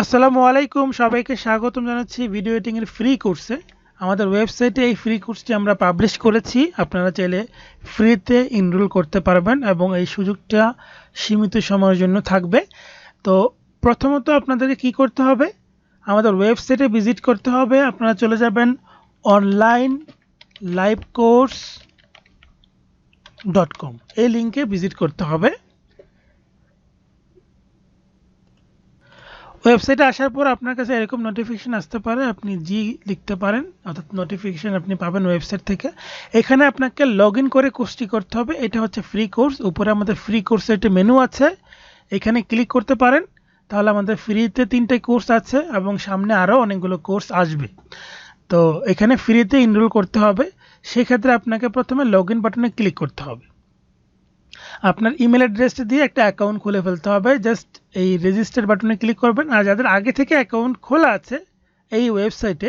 আসসালামু আলাইকুম, সবাইকে স্বাগতম জানাচ্ছি ভিডিও এডিটিং এর ফ্রি কোর্সে আমাদের ওয়েবসাইটে এই ফ্রি কোর্সটি আমরা পাবলিশ করেছি। আপনারা চাইলে ফ্রিতে এনরোল করতে পারবেন এবং এই সুযোগটা সীমিত সময়ের জন্য থাকবে। তো প্রথমত আপনাদেরকে কি করতে হবে? আমাদের ওয়েবসাইটে ভিজিট করতে হবে। আপনারা চলে যাবেন online live course dot com এই লিঙ্কে ভিজিট করতে হবে। ওয়েবসাইটে আসার পর আপনার কাছে এরকম নোটিফিকেশন আসতে পারে, আপনি জি লিখতে পারেন, অর্থাৎ নোটিফিকেশন আপনি পাবেন ওয়েবসাইট থেকে। এখানে আপনাকে লগ করে কোর্সটি করতে হবে, এটা হচ্ছে ফ্রি কোর্স উপরে আমাদের ফ্রি কোর্সের একটি মেনু আছে, এখানে ক্লিক করতে পারেন, তাহলে আমাদের ফ্রিতে তিনটে কোর্স আছে এবং সামনে আরও অনেকগুলো কোর্স আসবে। তো এখানে ফ্রিতে ইনরোল করতে হবে, সেক্ষেত্রে আপনাকে প্রথমে লগ বাটনে ক্লিক করতে হবে। আপনার ইমেল অ্যাড্রেসটা দিয়ে একটা অ্যাকাউন্ট খুলে ফেলতে হবে। জাস্ট এই রেজিস্টার বাটনে ক্লিক করবেন। আর যাদের আগে থেকে অ্যাকাউন্ট খোলা আছে এই ওয়েবসাইটে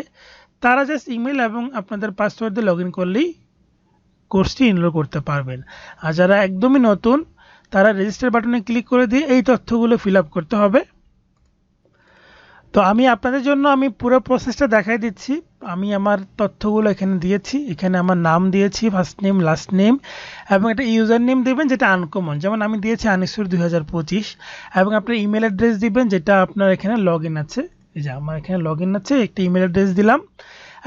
তারা জাস্ট ইমেল এবং আপনাদের পাসওয়ার্ড দিয়ে লগ ইন করলেই কোর্সটি এনরোল করতে পারবেন। আর যারা একদমই নতুন, তারা রেজিস্টার বাটনে ক্লিক করে দিয়ে এই তথ্যগুলো ফিল করতে হবে। তো আমি আপনাদের জন্য আমি পুরো প্রসেসটা দেখাই দিচ্ছি। আমি আমার তথ্যগুলো এখানে দিয়েছি। এখানে আমার নাম দিয়েছি ফার্স্ট নেম লাস্ট নেম এবং একটা ইউজার নেম দেবেন যেটা আনকমন যেমন আমি দিয়েছি আনিসুর দুই হাজার পঁচিশ, এবং আপনার ইমেল অ্যাড্রেস দিবেন যেটা আপনার এখানে লগ আছে। এই যে আমার এখানে লগ আছে, একটা ইমেল অ্যাড্রেস দিলাম।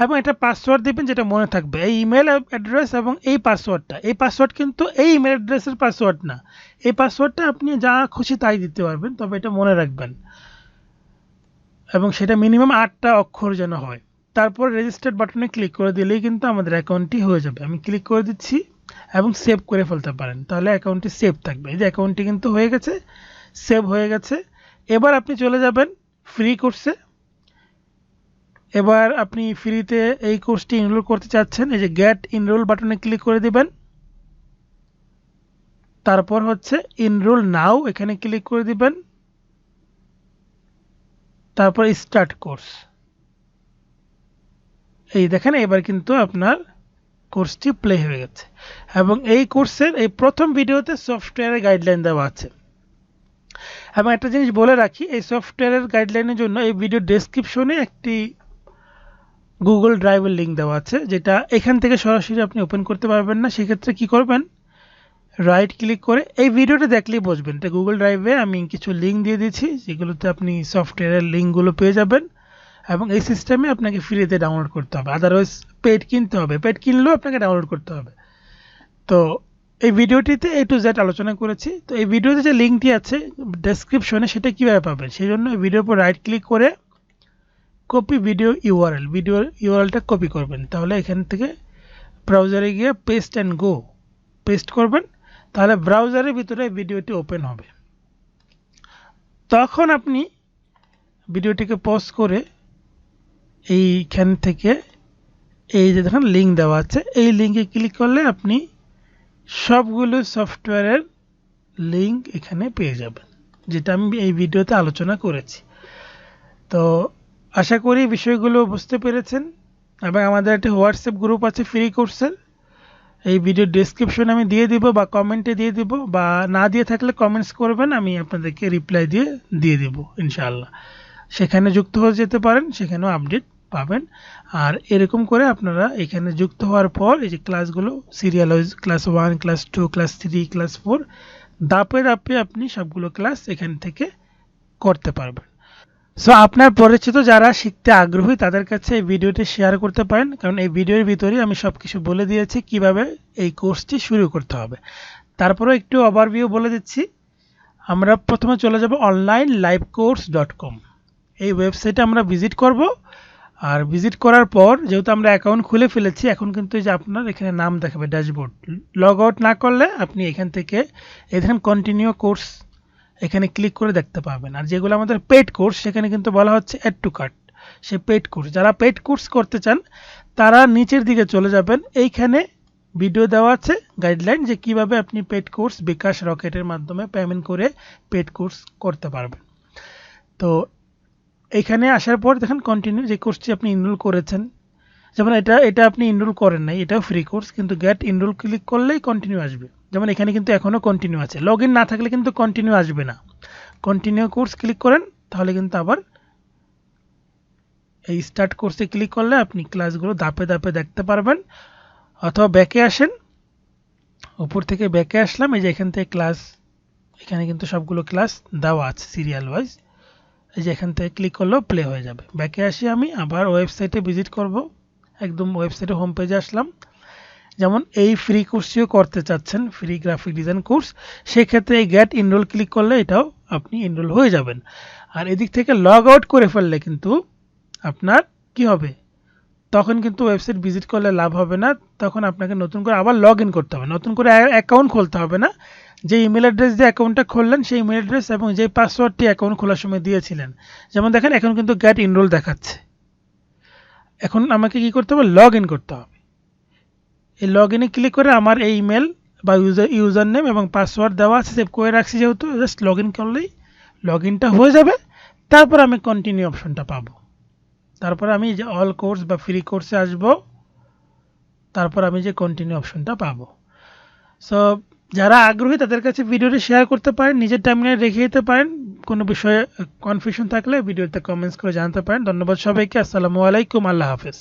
এবং একটা পাসওয়ার্ড দিবেন যেটা মনে থাকবে। এই ইমেল অ্যাড্রেস এবং এই পাসওয়ার্ডটা এই পাসওয়ার্ড কিন্তু এই ইমেল অ্যাড্রেসের পাসওয়ার্ড না। এই পাসওয়ার্ডটা আপনি যা খুশি তাই দিতে পারবেন, তবে এটা মনে রাখবেন। এবং সেটা মিনিমাম আটটা অক্ষর যেন হয়। তারপর রেজিস্টার্ড বাটনে ক্লিক করে দিলেই কিন্তু আমাদের অ্যাকাউন্টটি হয়ে যাবে। আমি ক্লিক করে দিচ্ছি এবং সেভ করে ফেলতে পারেন। তাহলে অ্যাকাউন্টটি সেভ থাকবে। এই যে অ্যাকাউন্টটি কিন্তু হয়ে গেছে সেভ হয়ে গেছে। এবার আপনি চলে যাবেন ফ্রি কোর্সে এবার আপনি ফ্রিতে এই কোর্সটি এনরোল করতে চাচ্ছেন, এই যে গেট এনরোল বাটনে ক্লিক করে দিবেন। তারপর হচ্ছে এনরোল নাও এখানে ক্লিক করে দিবেন। তারপর স্টার্ট কোর্স এই দেখেন, এবার কিন্তু আপনার কোর্সটি প্লে হয়ে গেছে। এবং এই কোর্সের এই প্রথম ভিডিওতে সফটওয়্যারের গাইডলাইন দেওয়া আছে। এবং একটা জিনিস বলে রাখি, এই সফটওয়্যারের গাইডলাইনের জন্য এই ভিডিও ডেসক্রিপশনে একটি গুগল ড্রাইভের লিঙ্ক দেওয়া আছে, যেটা এখান থেকে সরাসরি আপনি ওপেন করতে পারবেন না। সেক্ষেত্রে কি করবেন? রাইট ক্লিক করে এই ভিডিওটা দেখলেই বুঝবেন এটা গুগল ড্রাইভে আমি কিছু লিঙ্ক দিয়ে দিচ্ছি যেগুলোতে আপনি সফটওয়্যারের লিঙ্কগুলো পেয়ে যাবেন। এবং এই সিস্টেমে আপনাকে ফ্রিতে ডাউনলোড করতে হবে। আদারওয়াইজ পেড কিনতে হবে। পেড কিনলেও আপনাকে ডাউনলোড করতে হবে। তো এই ভিডিওটিতে এ টু জেড আলোচনা করেছি। তো এই ভিডিওতে যে লিঙ্কটি আছে ডেসক্রিপশনে সেটা কীভাবে পাবেন? সেই জন্য এই ভিডিওর উপর রাইট ক্লিক করে কপি ভিডিও ইউআরএল ভিডিও ইউআরএলটা কপি করবেন। তাহলে এখান থেকে ব্রাউজারে গিয়ে পেস্ট অ্যান্ড গো পেস্ট করবেন। তাহলে ব্রাউজারের ভিতরে ভিডিওটি ওপেন হবে। তখন আপনি ভিডিওটিকে পজ করে এইখান থেকে এই যে দেখেন লিঙ্ক দেওয়া আছে, এই লিঙ্কে ক্লিক করলে আপনি সবগুলো সফটওয়্যারের লিঙ্ক এখানে পেয়ে যাবেন, যেটা আমি এই ভিডিওতে আলোচনা করেছি। তো আশা করি বিষয়গুলো বুঝতে পেরেছেন এবং আমাদের একটা হোয়াটসঅ্যাপ গ্রুপ আছে ফ্রি কোর্সের এই ভিডিও ডিসক্রিপশনে আমি দিয়ে দিব বা কমেন্টে দিয়ে দিব, বা না দিয়ে থাকলে কমেন্টস করবেন, আমি আপনাদেরকে রিপ্লাই দিয়ে দিয়ে দিব, ইনশাআল্লাহ। সেখানে যুক্ত হয়ে যেতে পারেন, সেখানেও আপডেট পাবেন। আর এরকম করে আপনারা এখানে যুক্ত হওয়ার পর এই যে ক্লাসগুলো serial wise class one class two class three class four দাপে দাপে আপনি সবগুলো ক্লাস এখান থেকে করতে পারবেন। সো আপনার পরিচিত যারা শিখতে আগ্রহী, তাদের কাছে এই ভিডিওটি শেয়ার করতে পারেন। কারণ এই ভিডিওর ভিতরেই আমি সব কিছু বলে দিয়েছি কীভাবে এই কোর্সটি শুরু করতে হবে। তারপরেও একটু ওভারভিউ বলে দিচ্ছি। আমরা প্রথমে চলে যাব online live course dot com এই ওয়েবসাইটে আমরা ভিজিট করব। আর ভিজিট করার পর যেহেতু আমরা অ্যাকাউন্ট খুলে ফেলেছি, এখন কিন্তু এই যে আপনার এখানে নাম দেখাবে ড্যাশবোর্ড লগ আউট না করলে আপনি এখান থেকে এখানে কন্টিনিউ কোর্স এখানে ক্লিক করে দেখতে পাবেন। আর যেগুলো আমাদের পেড কোর্স সেখানে কিন্তু বলা হচ্ছে অ্যাড টু কার্ট সে পেড কোর্স যারা পেড কোর্স করতে চান, তারা নিচের দিকে চলে যাবেন। এইখানে ভিডিও দেওয়া আছে গাইডলাইন যে কীভাবে আপনি পেড কোর্স বিকাশ রকেটের মাধ্যমে পেমেন্ট করে পেড কোর্স করতে পারবেন। তো এখানে আসার পর দেখেন কন্টিনিউ যে কোর্সটি আপনি ইনরোল করেছেন। যেমন এটা এটা আপনি ইনরোল করেন নাই, এটাও ফ্রি কোর্স কিন্তু গেট ইনরোল ক্লিক করলেই কন্টিনিউ আসবে। যেমন এখানে কিন্তু এখনও কন্টিনিউ আছে। লগ না থাকলে কিন্তু কন্টিনিউ আসবে না। কন্টিনিউ কোর্স ক্লিক করেন, তাহলে কিন্তু আবার এই স্টার্ট কোর্সে ক্লিক করলে আপনি ক্লাসগুলো ধাপে ধাপে দেখতে পারবেন। অথবা ব্যাকে আসেন, উপর থেকে ব্যাকে আসলাম, এই যে এখান থেকে ক্লাস এখানে কিন্তু সবগুলো ক্লাস দেওয়া আছে সিরিয়াল ওয়াইজ এই যে এখান থেকে ক্লিক করলেও প্লে হয়ে যাবে। ব্যাকে আসি আমি, আবার ওয়েবসাইটে ভিজিট করব। একদম ওয়েবসাইটে হোম পেজে আসলাম। যেমন এই ফ্রি কোর্সটিও করতে চাচ্ছেন ফ্রি গ্রাফিক ডিজাইন কোর্স সেক্ষেত্রে এই গ্যাট ইনরোল ক্লিক করলে এটাও আপনি ইনরোল হয়ে যাবেন। আর এদিক থেকে লগ আউট করে ফেললে কিন্তু আপনার কি হবে? তখন কিন্তু ওয়েবসাইট ভিজিট করলে লাভ হবে না। তখন আপনাকে নতুন করে আবার লগ করতে হবে। নতুন করে অ্যাকাউন্ট খুলতে হবে না। যে ইমেল অ্যাড্রেস দিয়ে অ্যাকাউন্টটা খুললেন, সেই ইমেল অ্যাড্রেস এবং যে পাসওয়ার্ডটি অ্যাকাউন্ট খোলার সময় দিয়েছিলেন। যেমন দেখেন, এখন কিন্তু গ্যাট ইনরোল দেখাচ্ছে। এখন আমাকে কি করতে হবে? লগ করতে হবে। এই লগ ইনে ক্লিক করে আমার এই ইমেল বা ইউজার ইউজার নেম এবং পাসওয়ার্ড দেওয়া আছে সেভ করে রাখছি যেহেতু জাস্ট লগ করলেই লগ হয়ে যাবে। তারপর আমি কন্টিনিউ অপশনটা পাবো। তারপর আমি যে অল কোর্স বা ফ্রি কোর্সে আসব, তারপর আমি যে কন্টিনিউ অপশনটা পাবো। সো যারা আগ্রহী তাদের কাছে ভিডিওটি শেয়ার করতে পারেন, নিজের টাইমলাইনে রেখে দিতে পারেন, কোনো বিষয়ে কনফিউশন থাকলে ভিডিওতে কমেন্টস করে জানাতে পারেন। ধন্যবাদ সবাইকে, আসসালামু আলাইকুম, আল্লাহ হাফেজ।